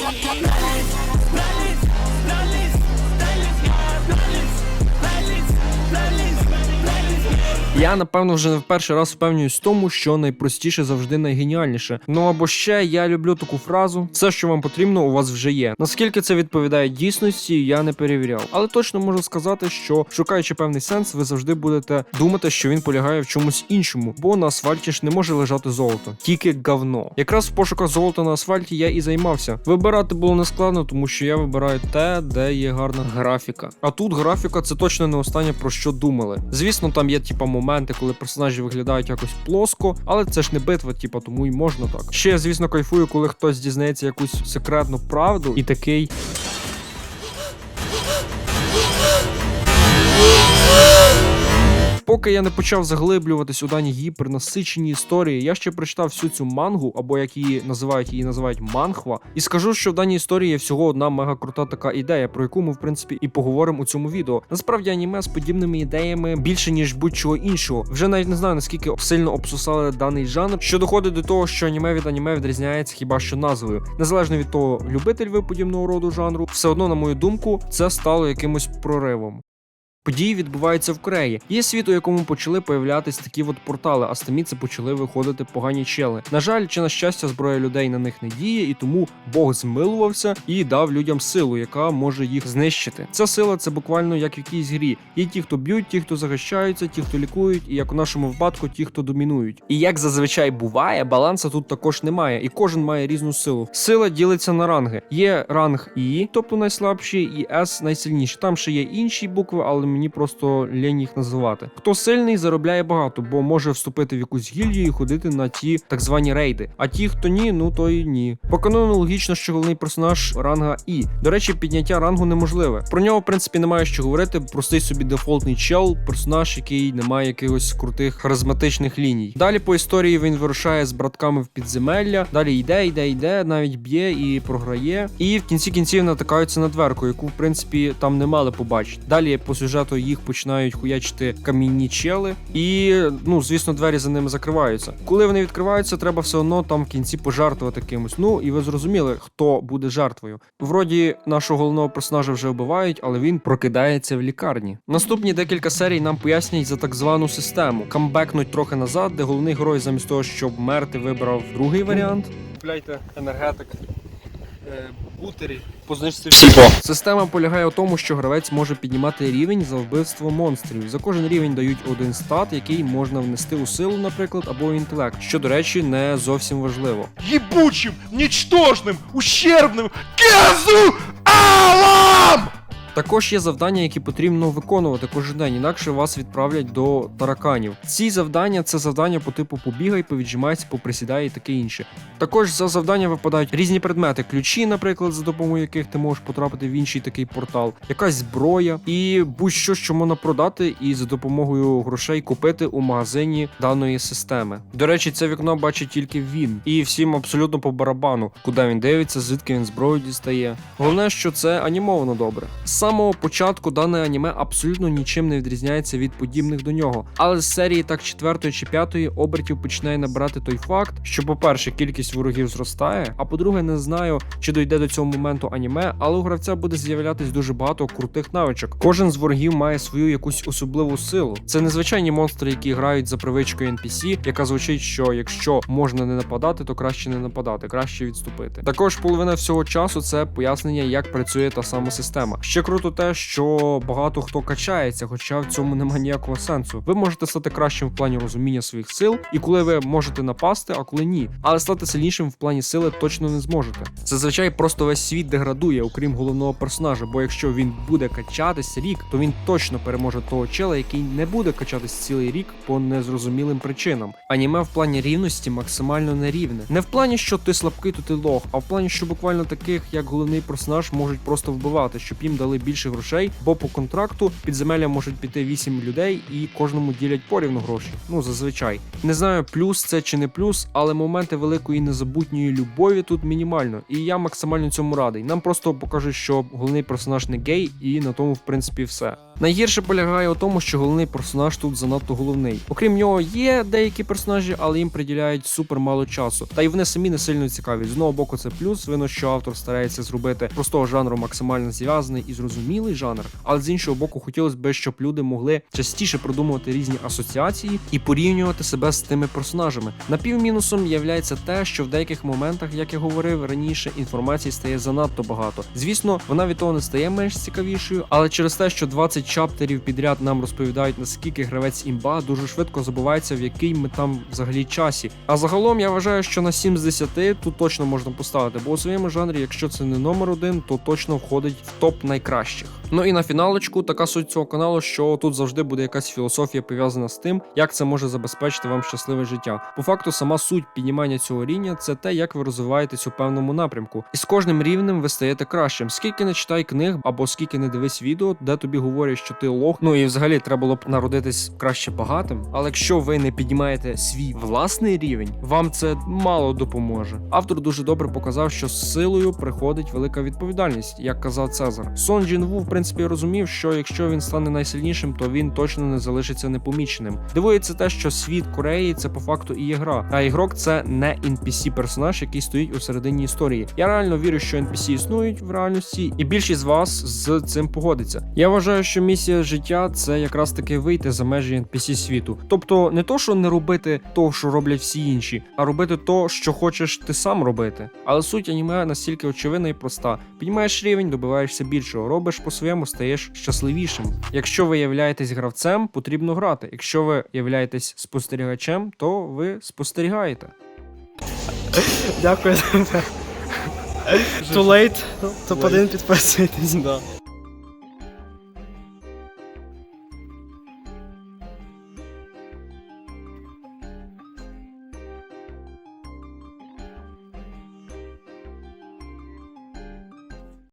Life. Я напевно вже не в перший раз впевнююсь в тому, що найпростіше завжди найгеніальніше. Ну або ще я люблю таку фразу: все, що вам потрібно, у вас вже є. Наскільки це відповідає дійсності, я не перевіряв. Але точно можу сказати, що шукаючи певний сенс, ви завжди будете думати, що він полягає в чомусь іншому, бо на асфальті ж не може лежати золото, тільки говно. Якраз в пошуках золота на асфальті я і займався. Вибирати було нескладно, тому що я вибираю те, де є гарна графіка. А тут графіка це точно не останнє про що думали. Звісно, там є типа моменти, коли персонажі виглядають якось плоско, але це ж не битва, типа, тому й можна так. Ще звісно, кайфую, коли хтось дізнається якусь секретну правду і такий. Поки я не почав заглиблюватись у дані гіпернасичені історії, я ще прочитав всю цю мангу, або як її називають, її називають манхва. І скажу, що в даній історії є всього одна мега крута така ідея, про яку ми в принципі і поговоримо у цьому відео. Насправді аніме з подібними ідеями більше ніж будь-чого іншого. Вже навіть не знаю наскільки сильно обсусали даний жанр, що доходить до того, що аніме від аніме відрізняється хіба що назвою. Незалежно від того, любитель ви подібного роду жанру, все одно, на мою думку, це стало якимось проривом. Події відбуваються в Кореї. Є світ, у якому почали появлятись такі от портали, а з це почали виходити погані чели. На жаль, чи на щастя, зброя людей на них не діє, і тому Бог змилувався і дав людям силу, яка може їх знищити. Ця сила це буквально як в якійсь грі. Є ті, хто б'ють, ті, хто захищаються, ті, хто лікують, і як у нашому випадку, ті, хто домінують. І як зазвичай буває, баланса тут також немає, і кожен має різну силу. Сила ділиться на ранги. Є ранг І, тобто найслабший, і С найсильніший. Там ще є інші букви, але мені просто лінь їх називати. Хто сильний, заробляє багато, бо може вступити в якусь гільдію і ходити на ті так звані рейди. А ті, хто ні, ну то й ні. По канону логічно, що головний персонаж ранга І. До речі, підняття рангу неможливе. Про нього, в принципі, немає що говорити. Простий собі дефолтний чел, персонаж, який не має якихось крутих харизматичних ліній. Далі по історії він вирушає з братками в підземелля. Далі йде, йде, йде, навіть б'є і програє. І в кінці кінців натикаються на дверку, яку в принципі там не мали побачити. Далі по сюжету їх починають хуячити камінні чели, і ну звісно, двері за ними закриваються. Коли вони відкриваються, треба все одно там в кінці пожертвувати кимось. Ну і ви зрозуміли, хто буде жертвою. Вроді нашого головного персонажа вже вбивають, але він прокидається в лікарні. Наступні декілька серій нам пояснять за так звану систему. Камбекнуть трохи назад, де головний герой, замість того, щоб мерти, вибрав другий варіант. Купляйте енергетик. Бутері по знижці Система полягає у тому, що гравець може піднімати рівень за вбивство монстрів. За кожен рівень дають один стат, який можна внести у силу, наприклад, або у інтелект, що, до речі, не зовсім важливо. Єбучим, нічтожним, ущербним, кезу! Також є завдання, які потрібно виконувати кожен день, інакше вас відправлять до тараканів. Ці завдання це завдання по типу побігай, повіджимайся, поприсідай і таке інше. Також за завдання випадають різні предмети, ключі, наприклад, за допомогою яких ти можеш потрапити в інший такий портал, якась зброя і будь-що, що можна продати, і за допомогою грошей купити у магазині даної системи. До речі, це вікно бачить тільки він, і всім абсолютно по барабану, куди він дивиться, звідки він зброю дістає. Головне, що це анімовано добре. З самого початку дане аніме абсолютно нічим не відрізняється від подібних до нього. Але з серії так четвертої чи п'ятої обертів починає набирати той факт, що, по-перше, кількість ворогів зростає, а по-друге, не знаю, чи дойде до цього моменту аніме, але у гравця буде з'являтись дуже багато крутих навичок. Кожен з ворогів має свою якусь особливу силу. Це незвичайні монстри, які грають за привичкою NPC, яка звучить, що якщо можна не нападати, то краще не нападати, краще відступити. Також половина всього часу це пояснення, як працює та сама система. Ще круто те, що багато хто качається, хоча в цьому немає ніякого сенсу. Ви можете стати кращим в плані розуміння своїх сил, і коли ви можете напасти, а коли ні. Але стати сильнішим в плані сили точно не зможете. Зазвичай просто весь світ деградує, окрім головного персонажа. Бо якщо він буде качатись рік, то він точно переможе того чела, який не буде качатись цілий рік по незрозумілим причинам. Аніме в плані рівності максимально нерівне. Не в плані, що ти слабкий, то ти лох, а в плані, що буквально таких, як головний персонаж, можуть просто вбивати, щоб їм дали більше грошей, бо по контракту підземелля можуть піти 8 людей і кожному ділять порівну гроші. Ну зазвичай. Не знаю, плюс це чи не плюс, але моменти великої незабутньої любові тут мінімально, і я максимально цьому радий. Нам просто покажуть, що головний персонаж не гей, і на тому, в принципі, все. Найгірше полягає у тому, що головний персонаж тут занадто головний. Окрім нього, є деякі персонажі, але їм приділяють супер мало часу. Та й вони самі не сильно цікаві. З одного боку, це плюс. Видно, що автор старається зробити простого жанру максимально зв'язаний і зрозумілий жанр. Але з іншого боку, хотілося б, щоб люди могли частіше продумувати різні асоціації і порівнювати себе з тими персонажами. Напівмінусом є те, що в деяких моментах, як я говорив раніше, інформації стає занадто багато. Звісно, вона від того не стає менш цікавішою, але через те, що 20 чаптерів підряд нам розповідають, наскільки гравець імба, дуже швидко забувається, в який ми там взагалі часі. А загалом я вважаю, що на 7 з 10 тут точно можна поставити, бо у своєму жанрі, якщо це не номер один, то точно входить в топ найкращих. Ну і на фіналочку така суть цього каналу, що тут завжди буде якась філософія пов'язана з тим, як це може забезпечити вам щасливе життя. По факту, сама суть піднімання цього рівня це те, як ви розвиваєтесь у певному напрямку. І з кожним рівнем ви стаєте кращим. Скільки не читай книг або скільки не дивись відео, де тобі говорять, що ти лох. Ну і взагалі треба було б народитись краще багатим. Але якщо ви не піднімаєте свій власний рівень, вам це мало допоможе. Автор дуже добре показав, що з силою приходить велика відповідальність, як казав Цезар. Сон Джін Ву, в принципі, розумів, що якщо він стане найсильнішим, то він точно не залишиться непоміченим. Дивується те, що світ Кореї це по факту і є гра. А ігрок це не NPC персонаж, який стоїть у середині історії. Я реально вірю, що NPC існують в реальності, і більшість з вас з цим погодиться. Я вважаю, що місія життя це якраз таки вийти за межі NPC світу. Тобто не то, що не робити того, що роблять всі інші, а робити то, що хочеш ти сам робити. Але суть аніме настільки очевидна і проста: піднімаєш рівень, добиваєшся більшого, робиш по-своєму, стаєш щасливішим. Якщо ви являєтесь гравцем, потрібно грати. Якщо ви являєтесь спостерігачем, то ви спостерігаєте. Дякую. Too late. Топ-1 підписуйтесь. Да.